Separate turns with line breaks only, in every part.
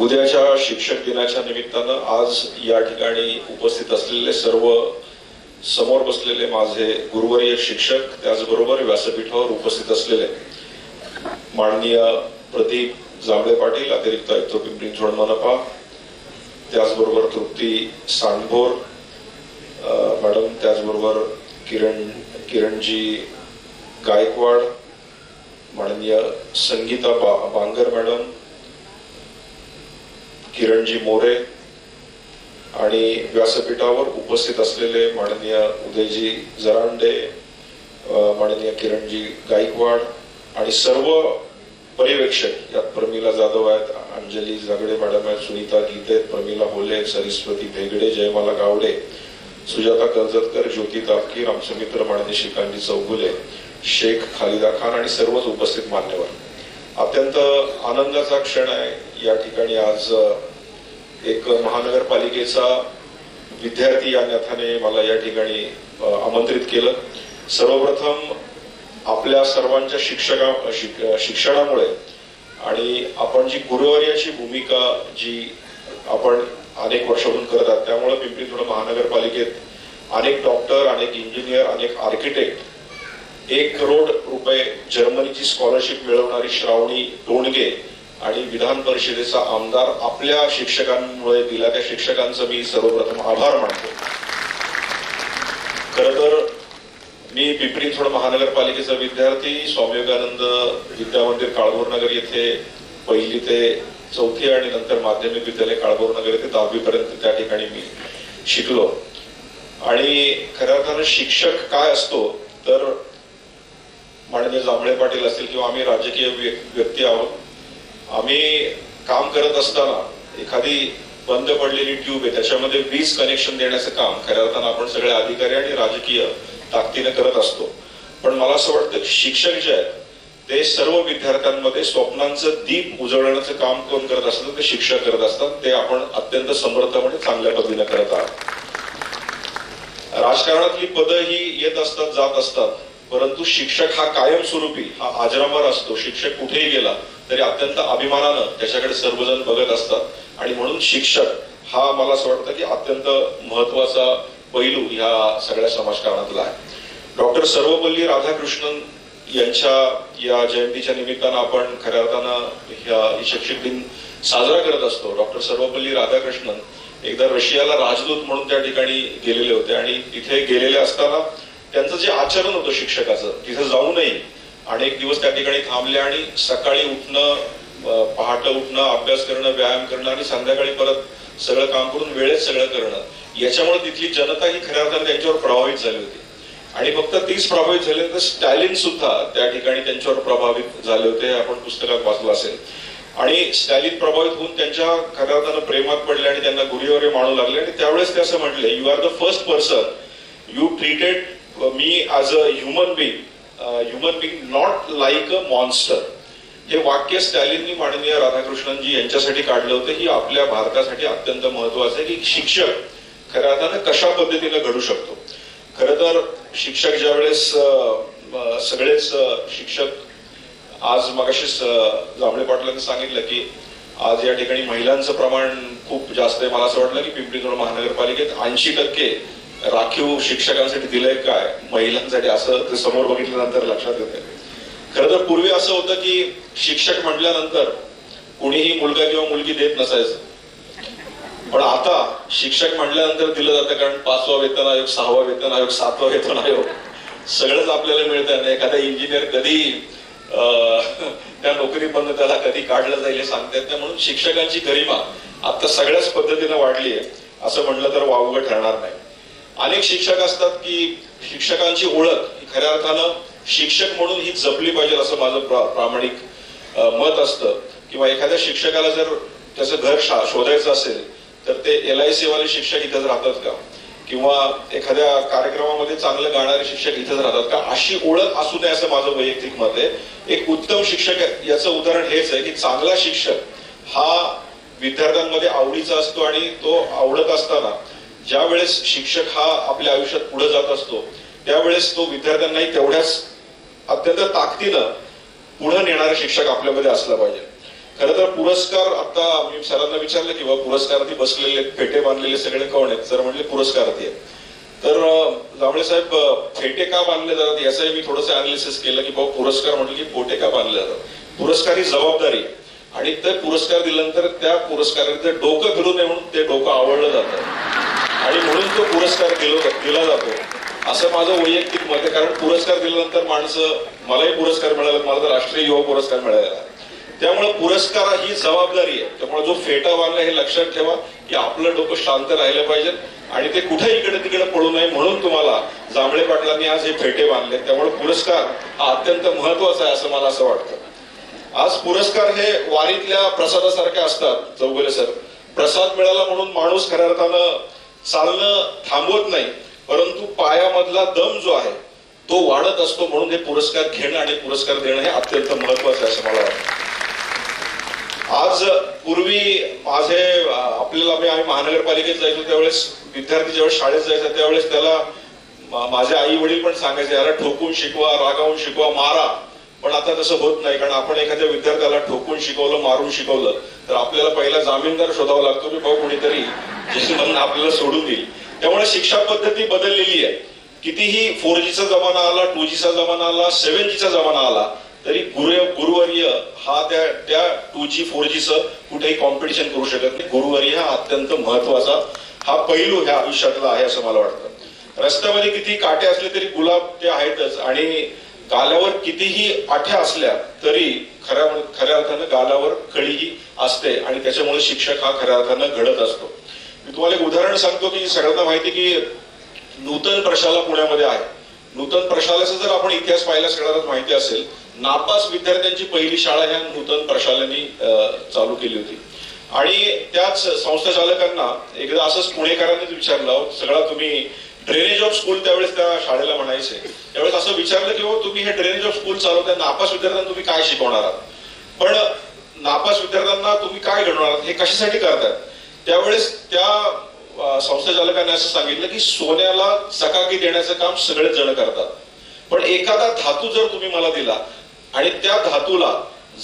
उद्याच्या शिक्षक दिनाच्या निमित्तानं आज या ठिकाणी उपस्थित असलेले सर्व समोर बसलेले माझे गुरुवर्य शिक्षक त्याचबरोबर व्यासपीठावर उपस्थित असलेले माननीय प्रदीप जांभळे पाटील अतिरिक्त आयुक्त पिंपरी चिंचवड मनपा त्याचबरोबर तृप्ती सांडभोर मॅडम त्याचबरोबर किरण किरणजी गायकवाड माननीय संगीता बा बांगर मॅडम किरणजी मोरे आणि व्यासपीठावर उपस्थित असलेले माननीय उदयजी जरांडे माननीय किरणजी गायकवाड आणि सर्व पर्यवेक्षक यात प्रमिला जाधव आहेत अंजली जागडे मॅडम आहेत सुनीता गीते प्रमिला होले सरस्वती भेगडे जयमाला गावडे सुजाता कर्जतकर ज्योती तापकीर आमचे मित्र माननीय श्रीकांतजी चौगुले शेख खालिदा खान आणि सर्वच उपस्थित मान्यवर. अत्यंत आनंदाचा क्षण आहे. या ठिकाणी आज एक महानगरपालिकेचा विद्यार्थी या नाथाने मला या ठिकाणी आमंत्रित केलं. सर्वप्रथम आपल्या सर्वांच्या शिक्षका शिक- शिक्षणामुळे आणि आपण जी गुरुवर्याची भूमिका जी आपण अनेक वर्षातून करत आहात त्यामुळे पिंपरी थोडं महानगरपालिकेत अनेक डॉक्टर अनेक इंजिनियर अनेक आर्किटेक्ट एक करोड रुपये जर्मनीची स्कॉलरशिप मिळवणारी श्रावणी टोणगे आणि विधान परिषदेचा आमदार आपल्या शिक्षकांमुळे दिला. त्या शिक्षकांचं मी सर्वप्रथम आभार मानतो. खर तर मी पिंपरी चिंचवड महानगरपालिकेचा विद्यार्थी स्वामी विवेकानंद विद्यामंदिर काळभोर नगर येथे पहिली ते चौथी आणि नंतर माध्यमिक विद्यालय काळभोर नगर येथे दहावीपर्यंत त्या ठिकाणी मी शिकलो. आणि खऱ्या अर्थानं शिक्षक काय असतो तर माननीय जांभळे पाटील असतील किंवा आम्ही राजकीय व्य- व्यक्ती आहोत आम्ही काम करत असताना एखादी बंद पडलेली ट्यूब आहे त्याच्यामध्ये वीज कनेक्शन देण्याचं काम खऱ्या अर्थानं आपण सगळे अधिकारी आणि राजकीय ताकदीनं करत असतो. पण मला असं वाटतं की शिक्षक जे आहेत ते सर्व विद्यार्थ्यांमध्ये स्वप्नांचं दीप उजळण्याचं काम कोण करत असतात ते शिक्षक करत असतात. ते आपण अत्यंत समर्थपणे चांगल्या पद्धतीने करत आहात. राजकारणातली पदं ही येत असतात जात असतात. परंतु शिक्षक हा कायमस्वरूपी हा आजरामर असतो शिक्षक कुठेही गेला तरी अत्यंत अभिमानानं त्याच्याकडे सर्वजण बघत असतात. आणि म्हणून शिक्षक हा मला असं वाटतं की अत्यंत महत्त्वाचा पैलू ह्या सगळ्या समाजकारणातला आहे. डॉक्टर सर्वपल्ली राधाकृष्णन यांच्या या जयंतीच्या निमित्तानं आपण खऱ्या अर्थानं ह्या शिक्षक दिन साजरा करत असतो. डॉक्टर सर्वपल्ली राधाकृष्णन एकदा रशियाला राजदूत म्हणून त्या ठिकाणी गेलेले होते आणि तिथे गेलेले असताना त्यांचं जे आचरण होतं शिक्षकाचं तिथे आणि अनेक दिवस त्या ठिकाणी थांबले आणि सकाळी उठणं पहाटं उठणं अभ्यास करणं व्यायाम करणं आणि संध्याकाळी परत सगळं काम करून वेळेत सगळं करणं. याच्यामुळे तिथली जनता ही खऱ्या अर्थाने त्यांच्यावर प्रभावित झाली होती. आणि फक्त तीच प्रभावित झाली तर स्टॅलिन सुद्धा त्या ठिकाणी त्यांच्यावर प्रभावित झाले होते आपण पुस्तकात वाचलं असेल. आणि स्टॅलिन प्रभावित होऊन त्यांच्या खऱ्या अर्थानं प्रेमात पडले आणि त्यांना गुरुवारे मानू लागले. आणि त्यावेळेस ते असं म्हटले you are the first person you treated me as a human being human being not like a monster हे वाक्य स्टॅलिननी माननीय राधाकृष्णनजी यांच्यासाठी काढलं होतं. ही आपल्या भारतासाठी अत्यंत महत्वाचं आहे की शिक्षक खऱ्या अर्थानं कशा पद्धतीनं घडू शकतो. खर तर शिक्षक ज्या वेळेस सगळेच शिक्षक आज मगाशीच जांभळे पाटलांनी सांगितलं की आज या ठिकाणी महिलांचं प्रमाण खूप जास्त आहे. मला असं वाटलं की पिंपरी चिंचवड महानगरपालिकेत ऐंशी टक्के राखीव शिक्षकांसाठी दिलंय काय? महिलांसाठी असं ते समोर बघितल्यानंतर लक्षात येते खरं तर पूर्वी असं होतं की शिक्षक म्हटल्यानंतर कुणीही मुलगा किंवा मुलगी देत नसायचं. पण आता शिक्षक म्हटल्यानंतर दिलं जातं कारण पाचवा वेतन आयोग सहावा वेतन आयोग सातवा वेतन आयोग सगळंच आपल्याला मिळतं आणि एखादा इंजिनियर कधी त्या नोकरीमधून त्याला कधी काढलं जाईल हे सांगता येत नाही म्हणून शिक्षकांची गरिमा आता सगळ्याच पद्धतीनं वाढली आहे असं म्हणलं तर वावगं ठरणार नाही. अनेक शिक्षक असतात की शिक्षकांची ओळख ही खऱ्या अर्थानं शिक्षक म्हणून ही जपली पाहिजे असं माझं प्रा- प्रामाणिक मत असतं. किंवा एखाद्या शिक्षकाला जर त्याचं घर शा- शोधायचं असेल तर ते एल आय सी वाले शिक्षक इथंच राहतात का? किंवा एखाद्या कार्यक्रमामध्ये चांगलं गाणारे शिक्षक इथंच राहतात का? अशी ओळख असू नये असं माझं वैयक्तिक मत आहे. एक उत्तम शिक्षक आहे, याचं उदाहरण हेच आहे की चांगला शिक्षक हा विद्यार्थ्यांमध्ये आवडीचा असतो आणि तो आवडत असताना ज्या वेळेस शिक्षक हा आपल्या आयुष्यात पुढे जात असतो त्यावेळेस तो विद्यार्थ्यांनाही तेवढ्याच अत्यंत ताकदीनं पुढे नेणारा शिक्षक आपल्यामध्ये असला पाहिजे. खरं तर पुरस्कार आता मी सरांना विचारलं की बाबा पुरस्कारार्थी बसलेले फेटे बांधलेले सगळे कोण आहेत? सर म्हणले पुरस्कारार्थी आहेत. तर जांभळे साहेब फेटे का बांधले जातात याचंही मी थोडंसं अनालिसिस केलं की बाबा पुरस्कार म्हटलं की पोटे का बांधले जातात? पुरस्कार ही जबाबदारी आणि ते पुरस्कार दिल्यानंतर त्या पुरस्काराचे डोकं फिरू नये म्हणून ते डोकं आवडलं जातं. आणि म्हणून तो पुरस्कार दिला दिला जातो. असं माझं वैयक्तिक मत आहे कारण पुरस्कार दिल्यानंतर माणसं मलाही पुरस्कार मिळाला मला तर राष्ट्रीय युवा पुरस्कार मिळालेला त्यामुळे पुरस्कार ही जबाबदारी आहे. त्यामुळे जो फेटा बांधला हे लक्षात ठेवा की आपलं डोकं शांत राहिलं पाहिजे आणि ते कुठे इकडे तिकडे पडू नये म्हणून तुम्हाला जांभळे पाटलांनी आज हे फेटे बांधले. त्यामुळे पुरस्कार हा अत्यंत महत्त्वाचा आहे असं मला असं वाटतं. आज पुरस्कार हे वारीतल्या प्रसादासारखे असतात चौगुले सर. प्रसाद मिळाला म्हणून माणूस खऱ्या अर्थानं चालणं थांबवत नाही परंतु पायामधला दम जो आहे तो वाढत असतो म्हणून हे पुरस्कार घेणं आणि पुरस्कार देणं हे अत्यंत महत्वाचं आहे असं मला वाटतं. आज पूर्वी माझे आपल्याला मी आम्ही महानगरपालिकेत जायचो त्यावेळेस विद्यार्थी ज्यावेळेस शाळेत जायचा त्यावेळेस त्याला माझे आई वडील पण सांगायचे याला ठोकून शिकवा रागावून शिकवा मारा. पण आता तसं होत नाही कारण आपण एखाद्या विद्यार्थ्याला ठोकून शिकवलं मारून शिकवलं तर आपल्याला पहिला जामीनदार शोधावा लागतो की भाऊ कोणीतरी जेणेकरून आपल्याला सोडून देईल. त्यामुळे शिक्षा पद्धती बदललेली आहे. कितीही फोर जीचा जमाना आला टू जीचा जमाना आला सेव्हन जीचा जमाना आला तरी गुरु गुरुवर्य हा त्या त्या टू जी फोर जीचं कुठेही कॉम्पिटिशन करू शकत नाही. गुरुवर्य हा अत्यंत महत्त्वाचा हा पैलू ह्या आयुष्यातला आहे असं मला वाटतं. रस्त्यामध्ये किती काटे असले तरी गुलाब ते आहेतच. आणि गालावर कितीही आठ्या असल्या तरी खऱ्या खऱ्या अर्थानं गालावर कळीही असते आणि त्याच्यामुळे शिक्षक हा खऱ्या अर्थानं घडत असतो. मी तुम्हाला एक उदाहरण सांगतो की सगळ्यांना माहिती की नूतन प्रशाला पुण्यामध्ये आहे. नूतन प्रशालाचा जर आपण इतिहास पाहिला सगळ्यांना माहिती असेल नापास विद्यार्थ्यांची पहिली शाळा ह्या नूतन प्रशालांनी चालू केली होती. आणि त्याच संस्था चालकांना एकदा असंच पुणेकरांनीच विचारलं सगळा तुम्ही ड्रेनेज ऑफ स्कूल त्यावेळेस त्या शाळेला म्हणायचे. त्यावेळेस असं विचारलं की "हो, तुम्ही हे ड्रेनेज ऑफ स्कूल चालवताय नापास विद्यार्थ्यांना तुम्ही काय शिकवणार आहात? पण नापास विद्यार्थ्यांना तुम्ही काय घडवणार आहात हे कशासाठी करतात त्यावेळेस त्या संस्था चालकांनी असं सांगितलं की सोन्याला चकाकी देण्याचं काम सगळेच जण करतात. पण एखादा धातू जर तुम्ही मला दिला आणि त्या धातूला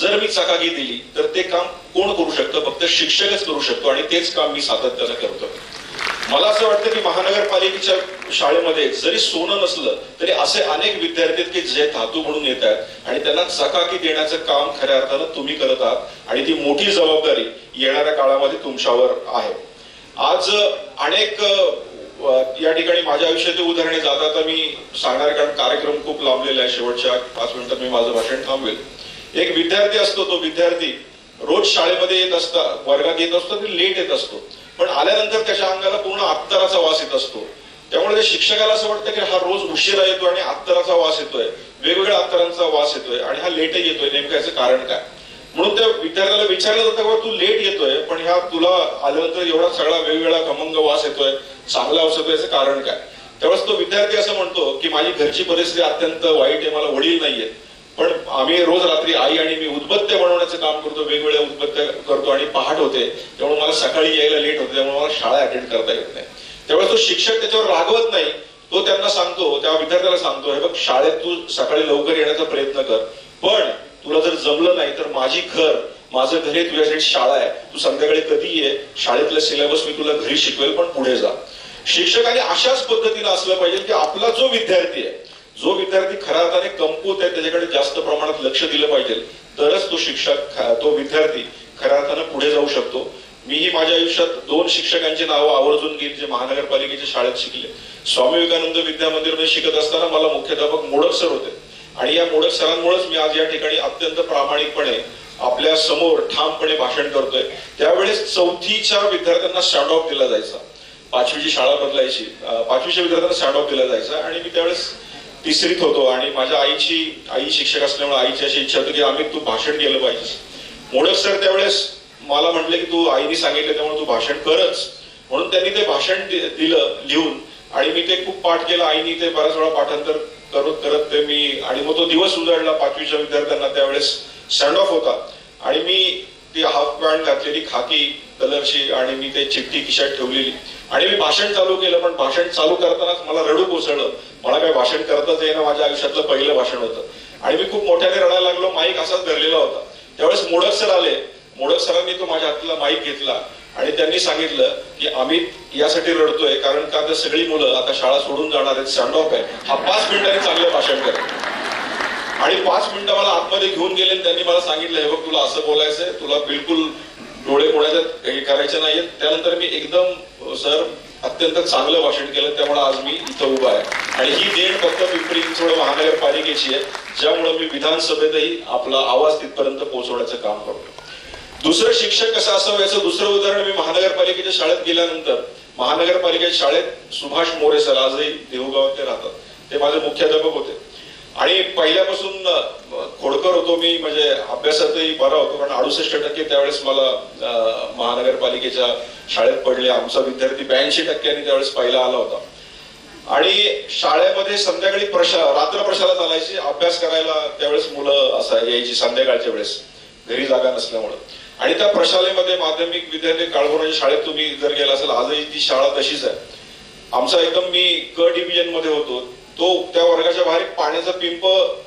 जर मी चकाकी दिली तर ते काम कोण करू शकतं? फक्त शिक्षकच करू शकतो आणि तेच काम मी सातत्यानं करतो मला असं वाटतं की महानगरपालिकेच्या शाळेमध्ये जरी सोनं नसलं तरी असे अनेक विद्यार्थी आहेत की जे धातू म्हणून येत आहेत आणि त्यांना चकाकी देण्याचं काम खऱ्या अर्थानं तुम्ही करत आहात आणि ती मोठी जबाबदारी येणाऱ्या काळामध्ये तुमच्यावर आहे. आज अनेक या ठिकाणी माझ्या आयुष्यातील उदाहरणे जाता मी सांगणार कारण कार्यक्रम खूप लांबलेला आहे शेवटच्या पाच मिनिटात मी माझं भाषण थांबवेल. एक विद्यार्थी असतो तो विद्यार्थी रोज शाळेमध्ये येत असता वर्गात येत असतो आणि लेट येत असतो. पण आल्यानंतर त्याच्या अंगाला पूर्ण अत्तराचा वास येत असतो. त्यामुळे त्या शिक्षकाला असं वाटतं की हा रोज उशिरा येतो आणि अत्तराचा वास येतोय. वेगवेगळ्या अत्तरांचा वास येतोय आणि हा लेटही येतोय. नेमकं याचं कारण काय? म्हणून त्या विद्यार्थ्याला विचारलं जातं बाबा तू लेट येतोय पण ह्या तुला आल्यानंतर एवढा सगळा वेगवेगळा खमंग वास येतोय चांगला वास येतोय याचं कारण काय? त्यावेळेस तो विद्यार्थी असं म्हणतो की माझी घरची परिस्थिती अत्यंत वाईट आहे मला वडील नाहीये पण आम्ही रोज रात्री आई आणि मी उदबत्त्या बनवण्याचं काम करतो वेगवेगळ्या उदबत्त्या करतो आणि पहाट होते. त्यामुळे मला सकाळी यायला लेट होते त्यामुळे मला शाळा अटेंड करता येत नाही. त्यावेळेस तो शिक्षक त्याच्यावर रागवत नाही. तो त्यांना सांगतो त्या विद्यार्थ्याला सांगतो हे बघ शाळेत तू सकाळी लवकर येण्याचा प्रयत्न कर. पण तुला जर जमलं नाही तर माझी घर माझं घर हे तुझ्यासाठी शाळा आहे. तू संध्याकाळी कधी ये? शाळेतला सिलेबस मी तुला घरी शिकवेल पण पुढे जा. शिक्षकाने अशाच पद्धतीनं असलं पाहिजे की आपला जो विद्यार्थी आहे जो विद्यार्थी खऱ्या अर्थाने कमकुत आहे त्याच्याकडे जास्त प्रमाणात लक्ष दिलं पाहिजे तरच तो शिक्षक तो विद्यार्थी खऱ्या अर्थानं पुढे जाऊ शकतो. मीही माझ्या आयुष्यात दोन शिक्षकांची नावं आवर्जून घेईल जे महानगरपालिकेच्या शाळेत शिकले. स्वामी विवेकानंद विद्या मंदिरमध्ये शिकत असताना मला मुख्याध्यापक मोडक सर होते. आणि या मोडक सरांमुळेच मी आज या ठिकाणी अत्यंत प्रामाणिकपणे आपल्यासमोर ठामपणे भाषण करतोय. त्यावेळेस चौथीच्या विद्यार्थ्यांना स्टँड ऑफ दिला जायचा. पाचवीची शाळा बदलायची पाचवीच्या विद्यार्थ्यांना स्टँड ऑफ दिला जायचा. आणि मी त्यावेळेस तिसरीत होतो आणि माझ्या आईची आई शिक्षक असल्यामुळे आईची अशी इच्छा होती की आम्ही तू भाषण केलं पाहिजे. मोडक सर त्यावेळेस मला म्हटले की तू आईने सांगितलं त्यामुळे तू भाषण करच. म्हणून त्यांनी ते भाषण दि- दिलं लिहून. आणि मी ते खूप पाठ केलं आईनी ते बऱ्याच वेळा पाठांतर करत करत ते मी आणि मग तो दिवस उजाडला पाचवीच्या विद्यार्थ्यांना त्यावेळेस सेंड ऑफ होता. आणि मी ती हाफ पॅन्ट घातलेली खाकी कलरची आणि मी ते चिठ्ठी खिशात ठेवलेली. आणि मी भाषण चालू केलं पण भाषण चालू करतानाच मला रडू कोसळलं. मला काय भाषण करताच येणं माझ्या आयुष्यातलं पहिलं भाषण होतं. आणि मी खूप मोठ्याने रडायला लागलो माईक असाच धरलेला होता. त्यावेळेस मोडक सर आले. मोडक सरांनी तो माझ्या हातला माईक घेतला आणि त्यांनी सांगितलं की अमित यासाठी रडतोय कारण का तर सगळी मुलं आता शाळा सोडून जाणार आहेत सँड ऑफ आहे. हा पाच मिनिटांनी चांगलं भाषण करेल आणि पाच मिनिटं मला आतमध्ये घेऊन गेले आणि त्यांनी मला सांगितलं हे बघ तुला असं बोलायचंय तुला बिलकुल डोळे कोणाच्या हे करायचे नाहीयेत. त्यानंतर मी एकदम सर अत्यंत चांगलं भाषण केलं. त्यामुळे आज मी इथं उभा आहे. आणि ही देण फक्त पिंपरी चिंचवड महानगरपालिकेची आहे ज्यामुळे मी विधानसभेतही आपला आवाज तिथपर्यंत पोहोचवण्याचं काम करतो. दुसरं शिक्षक कसं असावं याचं दुसरं उदाहरण मी महानगरपालिकेच्या शाळेत गेल्यानंतर महानगरपालिकेच्या शाळेत सुभाष मोरे सर आजही देहूगावात ते राहतात. ते माझे मुख्याध्यापक होते. आणि पहिल्यापासून खोडकर होतो मी म्हणजे अभ्यासातही बरा होतो कारण अडुसष्ट टक्के त्यावेळेस मला महानगरपालिकेच्या शाळेत पडले. आमचा विद्यार्थी ब्याऐंशी टक्क्यांनी त्यावेळेस पहिला आला होता. आणि शाळेमध्ये संध्याकाळी प्रशा रात्र प्रशाला चालायची अभ्यास करायला त्यावेळेस मुलं असं यायची संध्याकाळच्या वेळेस. घरी जागा नसल्यामुळं. आणि त्या प्रशालेमध्ये माध्यमिक विद्यार्थी काळभोराच्या शाळेत तुम्ही जर गेला असेल आजही ती शाळा तशीच आहे. आमचा एकदम मी क डिव्हिजनमध्ये होतो. तो त्या वर्गाच्या बाहेर पाण्याचा पिंप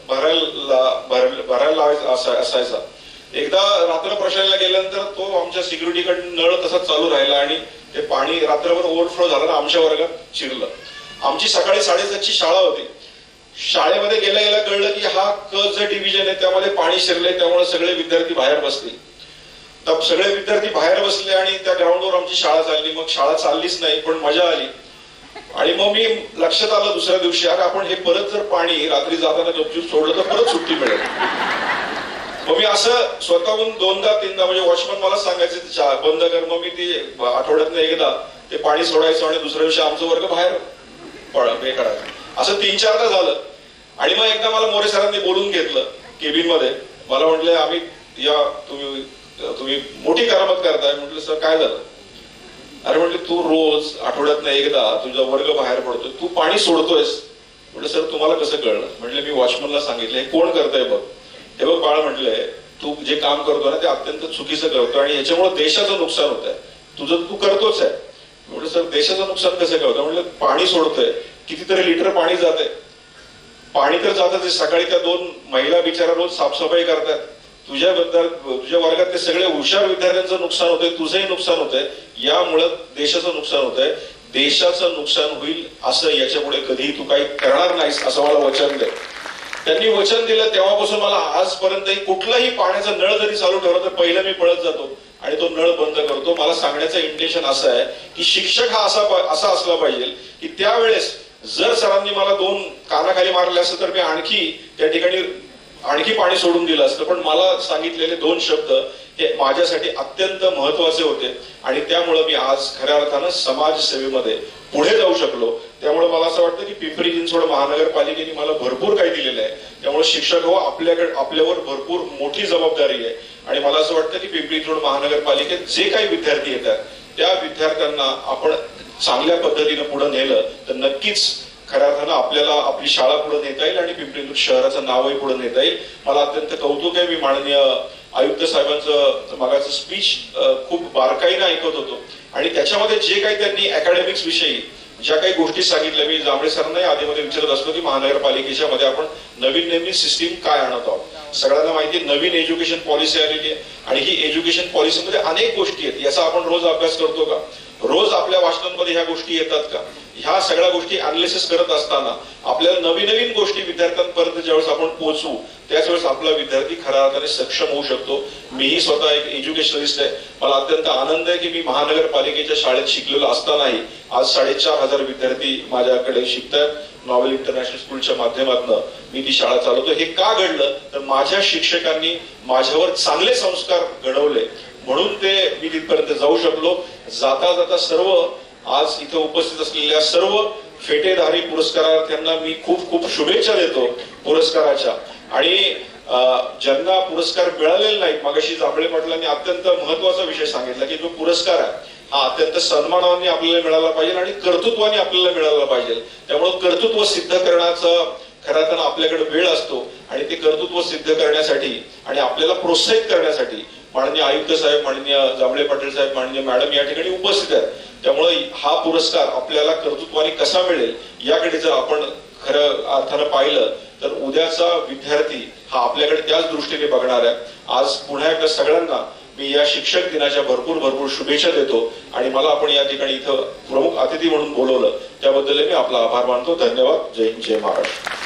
भरायला भरायला लावायचा असायचा. एकदा रात्र प्रशाला गेल्यानंतर तो आमच्या सिक्युरिटीकडून नळ तसाच चालू राहिला आणि ते पाणी रात्रभर ओव्हरफ्लो झालं ना आमच्या वर्गात शिरलं. आमची सकाळी साडेसातची शाळा होती. शाळेमध्ये गेल्या गेल्या कळलं की हा क जे डिव्हिजन आहे त्यामध्ये पाणी शिरले त्यामुळे सगळे विद्यार्थी बाहेर बसले. तर सगळे विद्यार्थी बाहेर बसले आणि त्या ग्राउंडवर आमची शाळा चालली. मग शाळा चाललीच नाही पण मजा आली. आणि मग मी लक्षात आलं दुसऱ्या दिवशी अरे आपण हे परत जर पाणी रात्री जाताना गपचूप सोडलं तर परत सुट्टी मिळेल. मग मी असं स्वतःहून दोनदा तीनदा म्हणजे वॉचमन मला सांगायचे बंद कर. मग मी ती आठवड्यातनं एकदा ते पाणी सोडायचं आणि दुसऱ्या दिवशी आमचं वर्ग बाहेर हे करायचं. असं तीन चारदा झालं. आणि मग एकदा मला मोरे सरांनी बोलून घेतलं केबिनमध्ये मला म्हटलं आम्ही या तुम्ही तुम्ही मोठी करामत करताय. म्हटलं सर काय झालं? अरे म्हणजे तू रोज आठवड्यातनं एकदा तुझा वर्ग बाहेर पडतोय तू पाणी सोडतोयस. म्हटलं सर तुम्हाला कसं कळलं? म्हटलं मी वॉचमनला सांगितलं हे कोण करतंय बघ. हे बघ बाळ म्हटलंय तू जे काम करतो ना ते अत्यंत चुकीचं करतो आणि याच्यामुळे देशाचं नुकसान होत आहे तुझं तू करतोच आहे. म्हटलं सर देशाचं नुकसान कसं करतो होतं म्हटलं पाणी सोडतोय. कितीतरी लिटर पाणी जाते पाणी तर जातच सकाळी त्या दोन महिला बिचारा रोज साफसफाई करतात. तुझ्याबद्दल तुझ्या वर्गातले सगळे हुशार विद्यार्थ्यांचं नुकसान होतंय तुझंही नुकसान होतंय. यामुळं देशाचं नुकसान होतंय. देशाचं नुकसान होईल असं याच्यापुढे कधीही तू काही करणार नाहीस असं मला वचन दे. त्यांनी वचन दिलं तेव्हापासून मला आजपर्यंत कुठलाही पाण्याचा नळ जरी चालू ठेवला तर पहिलं मी पळत जातो आणि तो नळ बंद करतो. मला सांगण्याचं इंटेन्शन असं आहे की शिक्षक हा असा असा असला पाहिजे की त्यावेळेस जर सरांनी मला दोन कानाखाली मारले असतं तर मी आणखी त्या ठिकाणी आणखी पाणी सोडून दिलं असतं. पण मला सांगितलेले दोन शब्द हे माझ्यासाठी अत्यंत महत्त्वाचे होते. आणि त्यामुळं मी आज खऱ्या अर्थानं समाजसेवेमध्ये पुढे जाऊ शकलो. त्यामुळे मला असं वाटतं की पिंपरी चिंचवड महानगरपालिकेने मला भरपूर काही दिलेलं आहे. त्यामुळे शिक्षक हो आपल्याकडे आपल्यावर भरपूर मोठी जबाबदारी आहे. आणि मला असं वाटतं की पिंपरी चिंचवड महानगरपालिकेत जे काही विद्यार्थी येतात त्या विद्यार्थ्यांना आपण चांगल्या पद्धतीनं पुढे नेलं तर नक्कीच खऱ्या अर्थानं आपल्याला आपली शाळा पुढे नेता येईल आणि पिंपरी शहराचं नावही पुढे नेता येईल. मला अत्यंत कौतुक आहे. मी माननीय आयुक्त साहेबांचं मागाचं स्पीच खूप बारकाईनं ऐकत होतो. आणि त्याच्यामध्ये जे काही त्यांनी अकॅडमिक्स विषयी ज्या काही गोष्टी सांगितल्या मी जांभळे सरांना आधीमध्ये विचारत असतो की महानगरपालिकेच्या मध्ये आपण नवीन नवीन सिस्टीम काय आणत आहोत? सगळ्यांना माहिती नवीन एज्युकेशन पॉलिसी आलेली आहे. आणि ही एज्युकेशन पॉलिसीमध्ये अनेक गोष्टी आहेत. याचा आपण रोज अभ्यास करतो का? रोज आपल्या वाचनांमध्ये ह्या गोष्टी येतात का? ह्या सगळ्या गोष्टी अनालिसिस करत असताना आपल्याला नवीन नवीन गोष्टी विद्यार्थ्यांपर्यंत ज्यावेळेस आपण पोहोचू त्याच वेळेस आपला विद्यार्थी खऱ्या अर्थाने सक्षम होऊ शकतो. मीही स्वतः एक एज्युकेशनलिस्ट आहे. मला अत्यंत आनंद आहे की मी महानगरपालिकेच्या शाळेत शिकलेलो असतानाही आज साडेचार हजार विद्यार्थी माझ्याकडे शिकतात नॉवेल इंटरनॅशनल स्कूलच्या माध्यमातून मी ती शाळा चालवतो हे का घडलं? तर माझ्या शिक्षकांनी माझ्यावर चांगले संस्कार घडवले. म्हणून ते मी तिथपर्यंत जाऊ शकलो. जाता जाता सर्व आज इथे उपस्थित असलेल्या सर्व फेटेधारी पुरस्कारार्थ्यांना मी खूप खूप शुभेच्छा देतो पुरस्काराच्या. आणि ज्यांना पुरस्कार मिळालेले नाहीत मागाशी जांभळे पाटलांनी अत्यंत महत्त्वाचा विषय सांगितला की जो पुरस्कार आहे हा अत्यंत सन्मानाने आपल्याला मिळाला पाहिजे आणि कर्तृत्वाने आपल्याला मिळाला पाहिजे. त्यामुळे कर्तृत्व सिद्ध करण्याचा खऱ्या अर्थानं आपल्याकडे वेळ असतो आणि ते कर्तृत्व सिद्ध करण्यासाठी आणि आपल्याला प्रोत्साहित करण्यासाठी माननीय आयुक्त साहेब माननीय जांभळे पाटील साहेब माननीय मॅडम या ठिकाणी उपस्थित आहेत. त्यामुळे हा पुरस्कार आपल्याला कर्तृत्वाने कसा मिळेल याकडे जर आपण खरं अर्थानं पाहिलं तर उद्याचा विद्यार्थी हा आपल्याकडे त्याच दृष्टीने बघणार आहे. आज पुन्हा एकदा सगळ्यांना मी या शिक्षक दिनाच्या भरपूर भरपूर शुभेच्छा देतो आणि मला आपण या ठिकाणी इथं प्रमुख अतिथी म्हणून बोलवलं. त्याबद्दल मी आपला आभार मानतो. धन्यवाद. जय हिंद जय महाराष्ट्र.